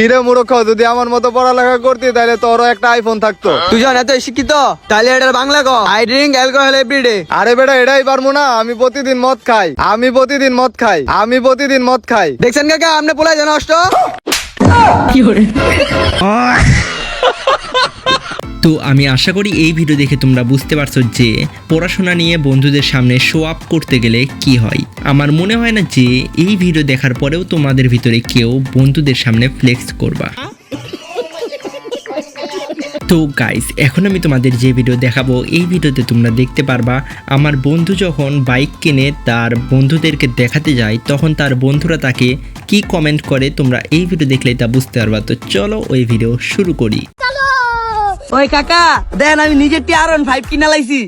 কিরে মূর্খ যদি আমার মতো পড়ালেখা করতি তাহলে তোরও একটা আইফোন থাকতো। তুই জান এত শিক্ষিত তাহলে এটার বাংলা কো? আই ড্রিঙ্ক অ্যালকোহল এভরিডে আরে বেটা এটাই পারব না আমি প্রতিদিন মদ খাই আমি প্রতিদিন মদ খাই আমি প্রতিদিন মদ খাই। দেখছেন কাকা আপনি পোলাই জানো অষ্ট? কি তো আমি আশা করি এই ভিডিও দেখে তোমরা বুঝতে পারছ যে পড়াশোনা নিয়ে বন্ধুদের সামনে শো আপ করতে গেলে কি হয়। আমার মনে হয় না যে এই ভিডিও দেখার পরেও তোমাদের ভিতরে কেউ বন্ধুদের সামনে ফ্লেক্স করবা। তো গাইস এখন আমি তোমাদের যে ভিডিও দেখাবো, এই ভিডিওতে তোমরা দেখতে পারবা, আমার বন্ধু যখন বাইক কিনে তার বন্ধুদেরকে দেখাতে যায়, তখন তার বন্ধুরা তাকে কি কমেন্ট করে, তোমরা এই ভিডিও দেখলেই তা বুঝতে পারবা। তো চলো ওই ভিডিও শুরু করি। ওই কাকা দেন আমি নিজের টি আর ফাইভ কিনা লাইছি।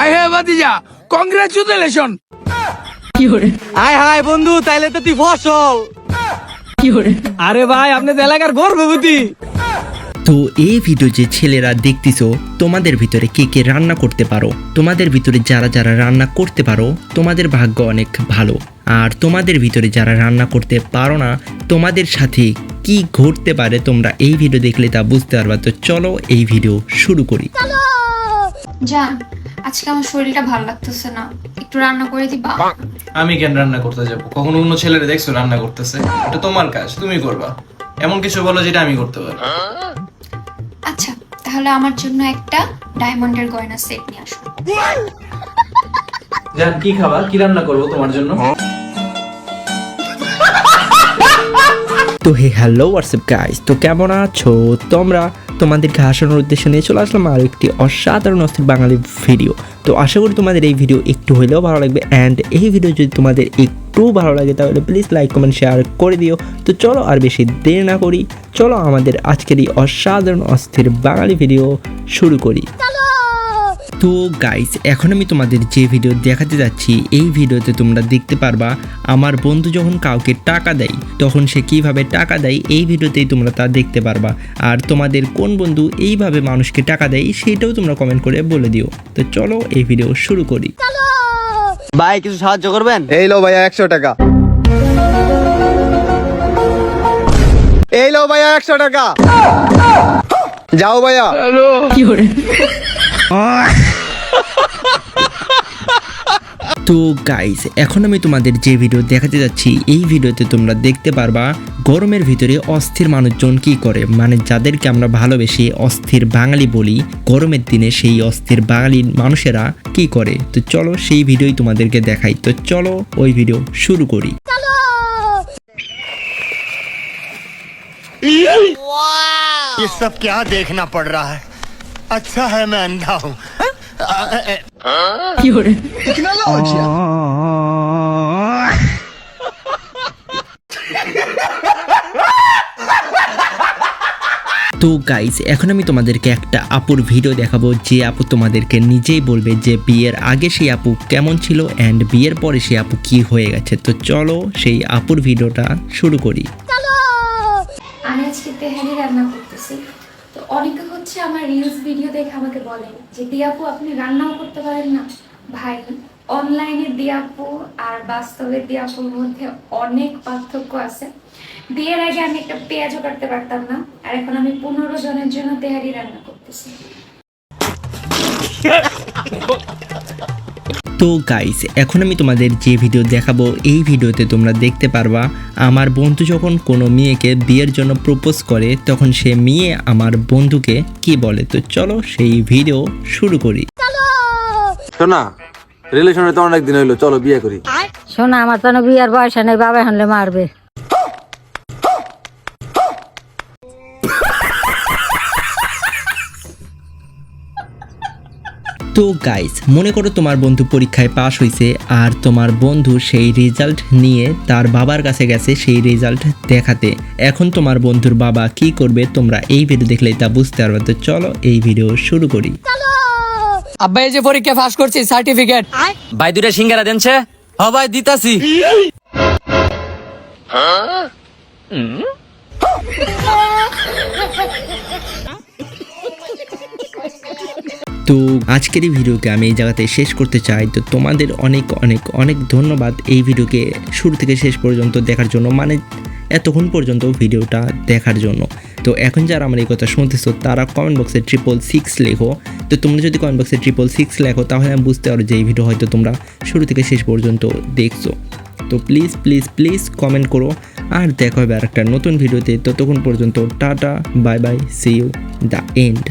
আই হ্যাভ ভাতিজা কংগ্রাচুলেশন হাই হাই বন্ধু তাইলে তো তুই ফসল। আরে ভাই আপনি তো এলাকার গর্ভবতী। তো এই ভিডিও যে ছেলেরা দেখতেছো তোমাদের ভিতরে কে কে রান্না করতে পারো? তোমাদের ভিতরে যারা যারা রান্না করতে পারো তোমাদের ভাগ্য অনেক ভালো। আর তোমাদের ভিতরে যারা রান্না করতে পারো না তোমাদের সাথে কি ঘটতে পারে তোমরা এই ভিডিও দেখলে তা বুঝতে পারবা। তো চলো এই ভিডিও শুরু করি। আজকে আমার শরীরটা ভালো লাগতেছে না। একটু রান্না করে দিবা? আমি কেন রান্না করতে যাব? কখনো অন্য ছেলেরা দেখছ রান্না করতেছে? এটা তোমার কাজ তুমি করবা। এমন কিছু বলো যেটা আমি করতে পারি। আচ্ছা তাহলে আমার জন্য একটা ডায়মন্ডের গয়না সেট নিয়ে আসো। কি খাবা? কি রান্না করব তোমার জন্য? তো হে হ্যালো হোয়াটসঅ্যাপ গাইস তো কেমন আছো? তোমরা তোমাদেরকে হাসানোর উদ্দেশ্যে নিয়ে চলে আসলাম আরও একটি অসাধারণ অস্থির বাঙালি ভিডিও তো আশা করি তোমাদের এই ভিডিও একটু হলেও ভালো লাগবে অ্যান্ড এই ভিডিও যদি তোমাদের একটু ভালো লাগে তাহলে প্লিজ লাইক কমেন্ট শেয়ার করে দিও। তো চলো আর বেশি দেরি না করি, চলো আমাদের আজকের এই অসাধারণ অস্থির বাঙালি ভিডিও শুরু করি। তো গাইস এখন আমি তোমাদের যে ভিডিও দেখাতে যাচ্ছি এই ভিডিওতে তোমরা দেখতে পারবা আমার বন্ধু যখন কাউকে টাকা দেয় তখন সে কীভাবে টাকা দেয় এই ভিডিওতেই তোমরা তা দেখতে পারবা। আর তোমাদের কোন বন্ধু এইভাবে মানুষকে টাকা দেয় সেটাও তোমরা কমেন্ট করে বলে দিও। তো চলো এই ভিডিও শুরু করি। ভাই কিছু সাহায্য করবেন? এই লো ভাইয়া একশো টাকা। এই লো ভাইয়া একশো টাকা। যাও ভাইয়া। তো গাইস এখন আমি তোমাদের যে ভিডিও দেখাতে যাচ্ছি এই ভিডিওতে তোমরা দেখতে পারবা গরমের ভিতরে অস্থির মানুষজন কি করে মানে যাদেরকে আমরা ভালোবেসে অস্থির বাঙালি বলি গরমের দিনে সেই অস্থির বাঙালি মানুষেরা কি করে তো চলো সেই ভিডিওই তোমাদেরকে দেখাই তো চলো ওই ভিডিও শুরু করি ये सब क्या देखना पड़ रहा है अच्छा है मैं अंधा हूँ তো গাইস এখন আমি তোমাদেরকে একটা আপুর ভিডিও দেখাবো। যে আপু তোমাদেরকে নিজেই বলবে যে বিয়ের আগে সেই আপু কেমন ছিল অ্যান্ড বিয়ের পরে সেই আপু কি হয়ে গেছে। তো চলো সেই আপুর ভিডিওটা শুরু করি আমি আজকে তেহারি রান্না করতেছি তো অনেকে হচ্ছে আমার রিলস ভিডিও দেখে আমাকে বলেন যে, দিয়াপু, আপনি রান্নাও করতে পারেন না। ভাই অনলাইনে দিয়াপু আর বাস্তবে দিয়াপুর মধ্যে অনেক পার্থক্য আছে। বিয়ের আগে আমি একটা পেঁয়াজও কাটতে পারতাম না আর এখন আমি পনেরো জনের জন্য তেহারি রান্না করতেছি। তো গাইস এখন আমি তোমাদের যে ভিডিও দেখাবো এই ভিডিওতে তোমরা দেখতে পারবা আমার বন্ধু যখন কোনো মেয়েকে বিয়ের জন্য প্রপোজ করে তখন সে মেয়ে আমার বন্ধুকে কি বলে? তো চলো সেই ভিডিও শুরু করি। শোনা রিলেশনে তো অনেক দিন হইল চলো বিয়ে করি। শোনা আমার তো বিয়ের বিয়ার বয়স নেই বাবা হলে মারবে। তো গাইস মনে করো তোমার বন্ধু পরীক্ষায় পাশ হয়েছে আর তোমার বন্ধু সেই রেজাল্ট নিয়ে তার বাবার কাছে গেছে সেই রেজাল্ট দেখাতে। এখন তোমার বন্ধুর বাবা কি করবে তোমরা এই ভিডিও দেখলেই তা বুঝতে পারবে। তো চলো এই ভিডিও শুরু করি। আব্বা এই যে পরীক্ষা পাশ করছি সার্টিফিকেট ভাই দুটা সিঙ্গারা দেনছে? হ ভাই দিতাছি। তো আজকের এই ভিডিওকে আমি এই জায়গাতে শেষ করতে চাই। তো তোমাদের অনেক অনেক অনেক ধন্যবাদ এই ভিডিওকে শুরু থেকে শেষ পর্যন্ত দেখার জন্য মানে এতক্ষণ পর্যন্ত ভিডিওটা দেখার জন্য। তো এখন যারা আমার এই কথা শুনতেছো, তারা কমেন্ট বক্সে ট্রিপল সিক্স লেখো। তো তোমরা যদি কমেন্ট বক্সে ট্রিপল সিক্স লেখো, তাহলে আমি বুঝতে পারো যে এই ভিডিও হয়তো তোমরা শুরু থেকে শেষ পর্যন্ত দেখছ। তো প্লিজ প্লিজ প্লিজ কমেন্ট করো। আর দেখা হবে আর একটা নতুন ভিডিওতে। ততক্ষণ পর্যন্ত tata bye bye see you the end